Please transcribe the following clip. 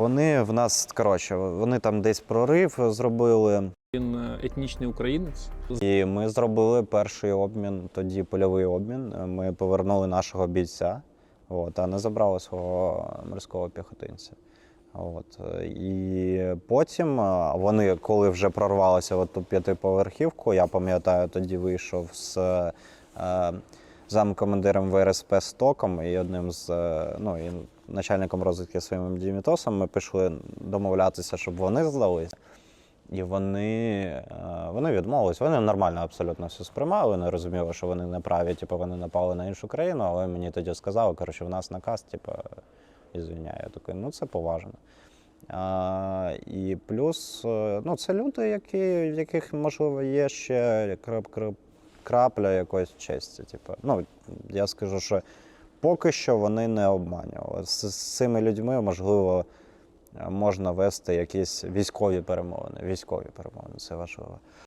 Вони в нас коротше, вони там десь прорив зробили, Він е, етнічний українець. і ми зробили перший обмін, тоді польовий обмін. Ми повернули нашого бійця, от, а не забрали свого морського піхотинця. От. І потім вони, коли вже прорвалися в ту п'ятиповерхівку, я пам'ятаю, тоді вийшов з е, замкомандиром ВРСП Стоком і одним з е, ну, і начальником розвідки своїм Дімітосом. Ми пішли домовлятися, щоб вони здалися. І вони, е, вони відмовились. Вони нормально абсолютно все сприймали. Вони розуміли, що вони не праві, типу, вони напали на іншу країну, але мені тоді сказали, коротше, в нас наказ, типу, ізвиняю. Я такий, ну це поважно. А, і плюс, е, ну, це люди, які, в яких, можливо, є ще крап, крап, крапля якоїсь честі. Типу. Ну, я скажу, що поки що вони не обманювали. З, з цими людьми, можливо, можна вести якісь військові перемовини. Військові перемовини, це важливо.